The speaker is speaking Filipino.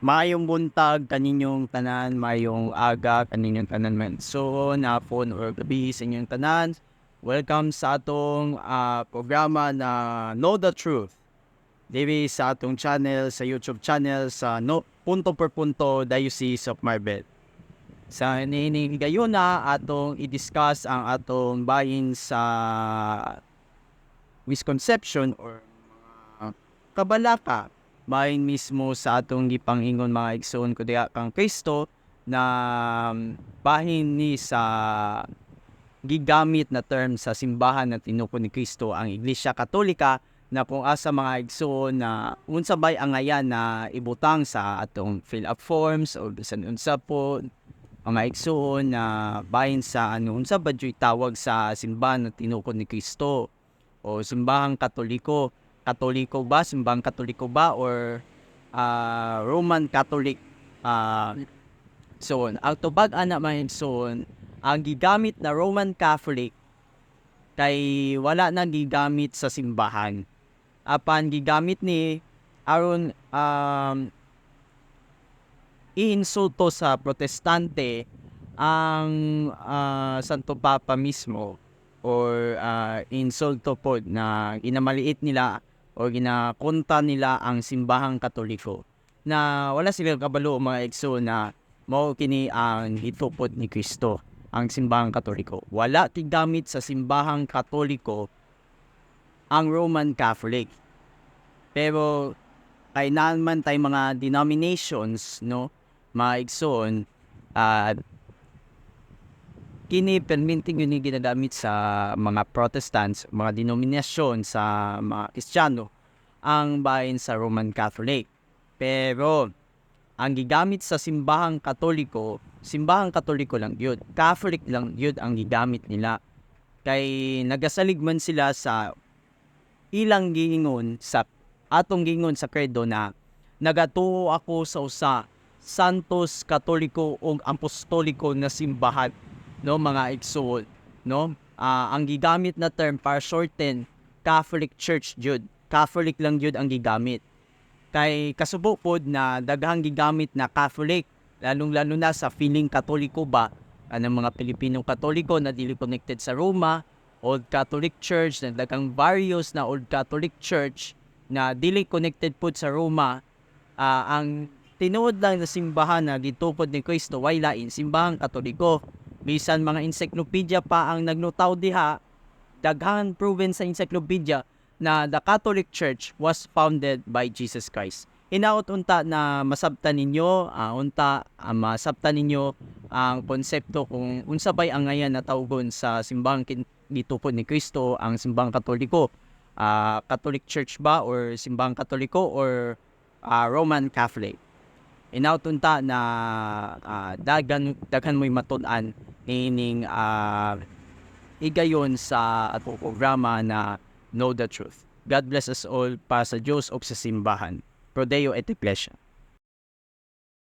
Maayong buntag kaninyong tanan, maayong aga kaninyong tanan man. So, hapon or gabi sa inyong tanan. Welcome sa atong ah, programa na Know the Truth. Diri sa atong channel, sa YouTube channel, sa no, Punto per Punto Diocese of Marbet. Sa nining gayon na atong i-discuss ang atong bahin sa misconception or mga kabalaka bahin mismo sa atong gipangingon mga igsoon ko diha kang Kristo na um, bahin ni sa gigamit na term sa simbahan na tinuko ni Kristo ang Iglesia Katolika na kung asa mga igsoon na unsa bay ang ayan na ibutang sa atong fill up forms o bisan unsa po mga igsoon na bahin sa ano unsa ba tawag sa simbahan na tinuko ni Kristo o simbahang Katoliko Katoliko ba simbahang Katoliko ba or ah, Roman Catholic ah so ang tubag ana mga igsoon ang gigamit na Roman Catholic kay wala na gigamit sa simbahan. Apan gigamit ni aron um, iinsulto sa protestante ang ah, Santo Papa mismo or ah, insulto po na ginamaliit nila o ginakonta nila ang simbahang katoliko na wala silang kabalo mga egso na mao kini ang hitupod ni Kristo ang simbahang katoliko. Wala tigamit sa simbahang katoliko ang Roman Catholic. Pero kay naman tay mga denominations no mga igsoon at kini perminting yun yung ginagamit sa mga Protestants, mga denominasyon sa mga Kristiyano ang bahin sa Roman Catholic. Pero ang gigamit sa simbahang Katoliko, simbahang Katoliko lang yun. Catholic lang yun ang gigamit nila. Kay nagasalig man sila sa ilang giingon sa atong giingon sa credo na nagatuo ako sa usa Santos Katoliko ug Apostoliko na simbahan no mga igsoon no? Ah, ang gigamit na term para shorten Catholic Church jud Catholic lang jud ang gigamit. Kay kasubo pod na daghang gigamit na Catholic lalong lalo na sa feeling katoliko ba? Anong mga Pilipinong katoliko na dili connected sa Roma Old Catholic Church na daghang various na Old Catholic Church na dili connected pod sa Roma Ah, ang tinuod lang na simbahan na gitukod ni Kristo way lain simbahang katoliko bisan mga encyclopedia pa ang nagnutaw diha daghan proven sa encyclopedia na the Catholic Church was founded by Jesus Christ. Hinaot unta na masabtan ninyo, ah, unta ah, masabtan ninyo ang konsepto kung unsa bay ang ngayon na tawgon sa simbahang kin- gitukod ni Kristo ang simbahang Katoliko. Ah, Catholic Church ba or simbahang Katoliko or ah, Roman Catholic. Hinaot unta na ah, dagan daghan mo'y matud-an ining ah, igayon sa atong programa na Know the Truth. God bless us all para sa Diyos o sa simbahan. Prodeo et Iglesia.